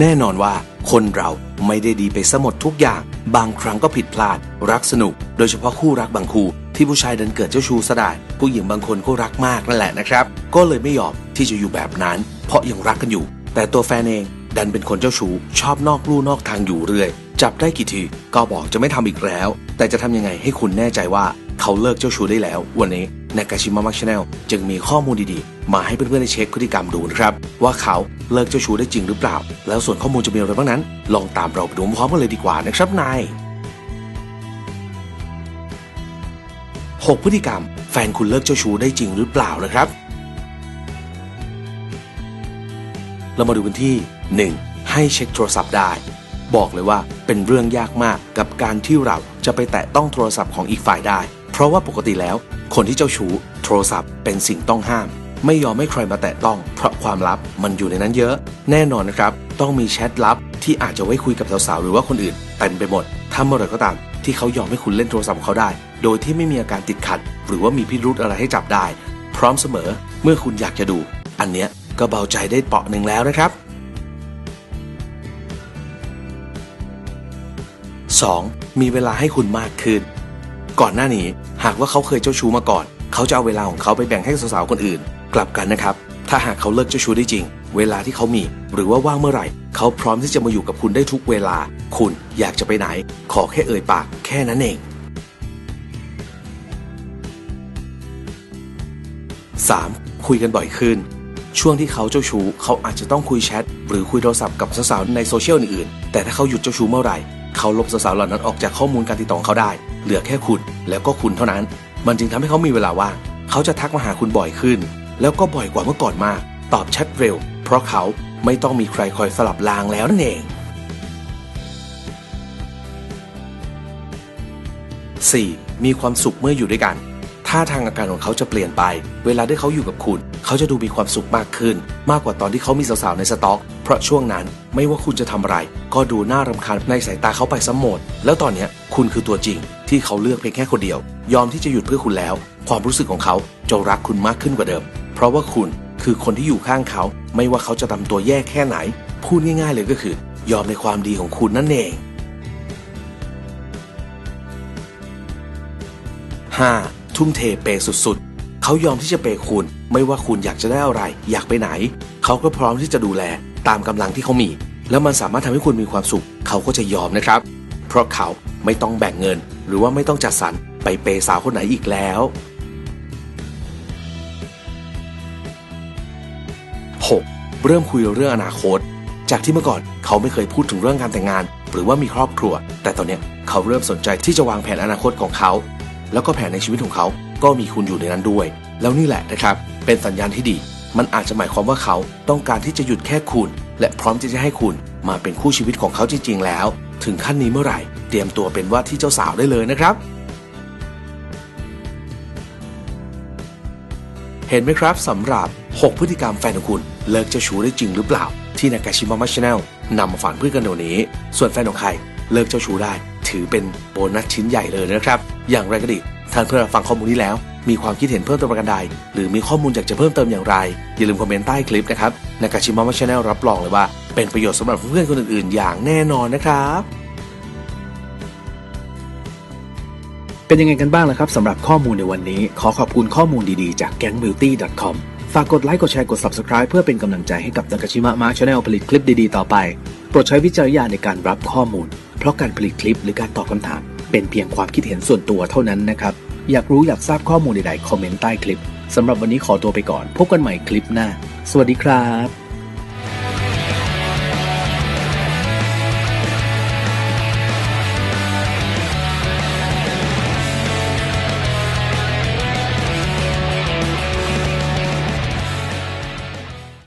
แน่นอนว่าคนเราไม่ได้ดีไปซะหมดทุกอย่าง บางครั้งก็ผิดพลาด รักสนุก โดยเฉพาะคู่รักบางคู่ ที่ผู้ชายดันเกิดเจ้าชู้ซะได้ผู้หญิงบางคนก็รักมากนั่นแหละนะครับ ก็เลยไม่ยอมที่จะอยู่แบบนั้น เพราะยังรักกันอยู่ แต่ตัวแฟนเองดันเป็นคนเจ้าชู้ชอบนอกลู่นอกทางอยู่เรื่อย จับได้กี่ทีก็บอกจะไม่ทำอีกแล้ว แต่จะทำยังไงให้คุณแน่ใจว่าเขาเลิกเจ้าชู้ได้แล้ว วันนี้ในกาชิมามักชาแนลจึงมีข้อมูลดีๆ มาให้เพื่อนๆได้เช็คพฤติกรรมดูนะครับ ว่าเขาเลิกเจ้าชู้ได้จริงหรือเปล่า แล้วส่วนข้อมูลจะมีอะไรบ้างนั้น ลองตามเราไปดูพร้อมกันเลยดีกว่านะครับนายหกพฤติกรรม แฟนคุณเลิกเจ้าชู้ได้จริงหรือเปล่านะครับ เรามาดูกันที่ 1. ให้เช็คโทรศัพท์ได้ บอกเลยว่าเป็นเรื่องยากมากกับการที่เราจะไปแตะต้องโทรศัพท์ของอีกฝ่ายได้ เพราะว่าปกติแล้ว คนที่เจ้าชู้โทรศัพท์เป็นสิ่งต้องห้าม ไม่ยอมให้ใครมาแตะต้อง เพราะความลับมันอยู่ในนั้นเยอะ แน่นอนนะครับ ต้องมีแชทลับที่อาจจะไว้คุยกับสาวๆหรือว่าคนอื่นเต็มไปหมดถ้าเมื่อไหรก็ตาม ที่เขายอมให้คุณเล่นโทรศัพท์ของเขาได้ โดยที่ไม่มีอาการติดขัด หรือว่ามีพิรุธอะไรให้จับได้ พร้อมเสมอเมื่อคุณอยากจะดู อันเนี้ยก็เบาใจได้เปาะหนึ่งแล้วนะครับ 2. มีเวลาให้คุณมากขึ้น ก่อนหน้านี้หากว่าเขาเคยเจ้าชู้มาก่อน เขาจะเอาเวลาของเขาไปแบ่งให้สาวๆคนอื่น กลับกันนะครับ ถ้าหากเขาเลิกเจ้าชู้ได้จริง เวลาที่เขามี หรือว่าว่างเมื่อไหร่ เขาพร้อมที่จะมาอยู่กับคุณได้ทุกเวลา คุณอยากจะไปไหน ขอแค่เอ่ยปาก แค่นั้นเอง 3. คุยกันบ่อยขึ้น ช่วงที่เขาเจ้าชู้เขาอาจจะต้องคุยแชทหรือคุยโทรศัพท์กับสาวๆในโซเชียลอื่นๆแต่ถ้าเขาหยุดเจ้าชู้เมื่อไหร่ เขาลบสาวๆเหล่านั้นออกจากข้อมูลการติดต่อของเขาได้ เหลือแค่คุณแล้วก็คุณเท่านั้น มันจึงทำให้เขามีเวลาว่างเขาจะทักมาหาคุณบ่อยขึ้น แล้วก็บ่อยกว่าเมื่อก่อนมาก ตอบแชทเร็ว เพราะเขาไม่ต้องมีใครคอยสลับรางแล้วนั่นเอง 4. มีความสุขเมื่ออยู่ด้วยกัน ท่าทางอาการของเขาจะเปลี่ยนไป เวลาที่เขาอยู่กับคุณ เขาจะดูมีความสุขมากขึ้น มากกว่าตอนที่เขามีสาวๆในสต็อก เพราะช่วงนั้นไม่ว่าคุณจะทำอะไร ก็ดูน่ารำคาญในสายตาเขาไปซะหมด แล้วตอนเนี้ยคุณคือตัวจริง ที่เขาเลือกเพียงแค่คนเดียว ยอมที่จะหยุดเพื่อคุณแล้ว ความรู้สึกของเขาจะรักคุณมากขึ้นกว่าเดิม เพราะว่าคุณคือคนที่อยู่ข้างเขา ไม่ว่าเขาจะทำตัวแย่แค่ไหน พูดง่าย ๆ เลยก็คือ ยอมในความดีของคุณนั่นเอง 5. ทุ่มเทเปย์สุดๆ เขายอมที่จะเปย์คุณ ไม่ว่าคุณอยากจะได้อะไร อยากไปไหน เขาก็พร้อมที่จะดูแลตามกำลังที่เขามี แล้วมันสามารถทำให้คุณมีความสุข เขาก็จะยอมนะครับ เพราะเขาไม่ต้องแบ่งเงิน หรือว่าไม่ต้องจัดสรรไปเปย์สาวคนไหนอีกแล้ว 6. เริ่มคุยเรื่องอนาคต จากที่เมื่อก่อนเขาไม่เคยพูดถึงเรื่องการแต่งงาน หรือว่ามีครอบครัว แต่ตอนนี้เขาเริ่มสนใจที่จะวางแผนอนาคตของเขา แล้วก็แผนในชีวิตของเขา ก็มีคุณอยู่ในนั้นด้วย แล้วนี่แหละนะครับ เป็นสัญญาณที่ดี มันอาจจะหมายความว่าเขาต้องการที่จะหยุดแค่คุณ และพร้อมที่จะให้คุณมาเป็นคู่ชีวิตของเขาจริง ๆ แล้ว ถึงขั้นนี้เมื่อไหร่ เตรียมตัวเป็นว่าที่เจ้าสาวได้เลยนะครับ เห็นไหมครับสำหรับ 6 พฤติกรรมแฟนของคุณเลิกเจ้าชู้ได้จริงหรือเปล่า ที่นากาชิมะมัชแนลนำมาฝากเพื่อนกันในวันนี้ ส่วนแฟนของใครเลิกเจ้าชู้ได้ ถือเป็นโบนัสชิ้นใหญ่เลยนะครับ อย่างไรก็ดี ท่านเพื่อนรับฟังข้อมูลนี้แล้ว มีความคิดเห็นเพิ่มเติมประการใด หรือมีข้อมูลอยากจะเพิ่มเติมอย่างไร อย่าลืมคอมเมนต์ใต้คลิปนะครับนากาชิมะมัชแนลรับรองเลยว่า เป็นประโยชน์สำหรับเพื่อนๆคนอื่นๆ อย่างแน่นอนนะครับเป็นยังไงกันบ้างล่ะครับสำหรับข้อมูลในวันนี้ ขอขอบคุณข้อมูลดีๆจาก gangbeauty.com ฝากกดไลค์กดแชร์กด subscribe เพื่อเป็นกำลังใจให้กับ Nakashima Mark Channel ผลิตคลิปดีๆ ต่อไป โปรดใช้วิจารณญาณในการรับข้อมูล เพราะการผลิตคลิปหรือการตอบคำถาม เป็นเพียงความคิดเห็นส่วนตัวเท่านั้นนะครับ อยากรู้อยากทราบข้อมูลใดๆ คอมเมนต์ใต้คลิปสำหรับวันนี้ขอตัวไปก่อน พบกันใหม่คลิปหน้า สวัสดีครับ